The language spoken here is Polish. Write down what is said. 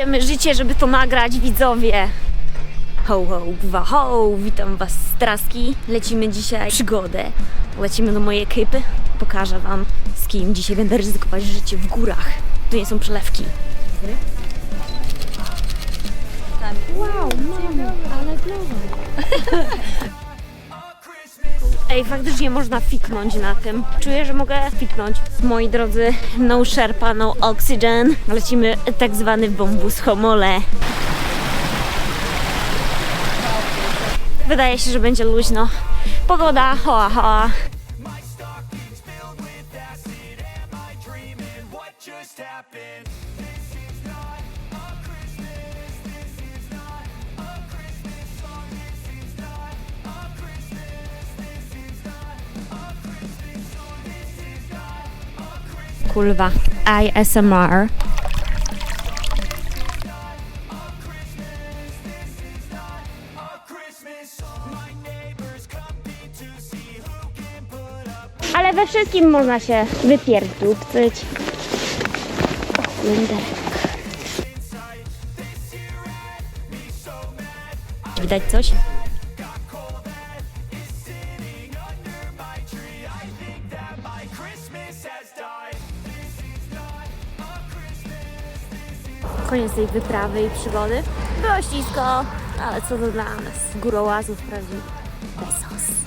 Zostawiamy życie, żeby to nagrać, widzowie. Ho, ho, gwa, ho, witam was z Traski. Lecimy dzisiaj przygodę. Lecimy do mojej ekipy. Pokażę wam, z kim dzisiaj będę ryzykować życie w górach. Tu nie są przelewki. Wow, mamo, ale Ej, faktycznie można fiknąć na tym. Czuję, że mogę fiknąć. Moi drodzy, no sherpa, no oxygen. Lecimy tak zwany bombus homole. Wydaje się, że będzie luźno. Pogoda, hoa, hoa. Kulwa. ISMR. Ale we wszystkim można się wypierdupcyć. O. Widać coś? Koniec tej wyprawy i przygody. Było ścisko, ale co to dla nas? Górołazów prawdziwych. Besos.